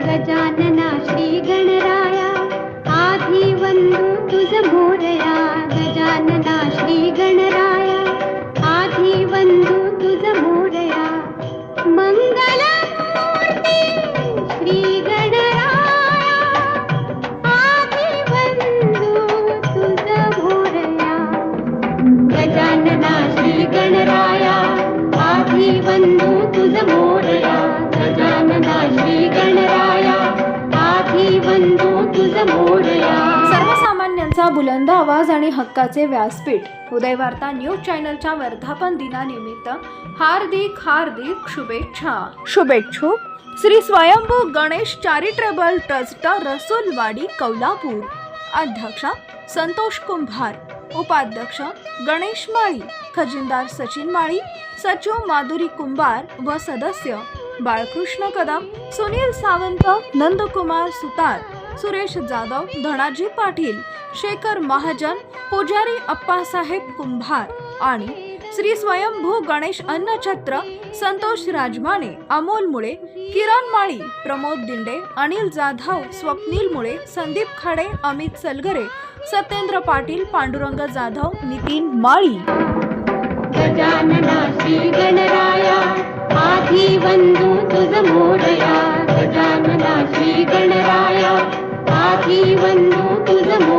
गजानना श्रीगणराया। आधिज मो गजानना श्रीगणराया। आधिज मोग श्री गणरा आधि मोया गजानना श्री गणराया आधिन्धुज मोया सर्वसामान्यांचा बुलंद आवाज आणि हक्काचे व्यासपीठ. उदय वार्ता न्यूज चॅनलच्या वर्धापन दिनानिमित्त हार्दिक हार्दिक शुभेच्छा. शुभेच्छुक श्री स्वयंभू गणेश चॅरिटेबल ट्रस्ट रसुलवाडी कौलापूर अध्यक्ष संतोष कुंभार. उपाध्यक्ष गणेश माळी. खजिनदार सचिन माळी. सचिव माधुरी कुंभार व सदस्य बाळकृष्ण कदम सुनील सावंत नंदकुमार सुतार. सुरेश जाधव धनाजी पाटील शेखर महाजन पुजारी अप्पासाहेब कुंभार आणि श्री स्वयंभू गणेश अन्नछत्र संतोष राजमाने अमोल मुळे किरण माळी प्रमोद दिंडे अनिल जाधव स्वप्नील मुळे संदीप खाडे अमित सलगरे सत्येंद्र पाटील पांडुरंग जाधव नितीन माळी. गजानना श्री गणराया आधी बंधू जीवन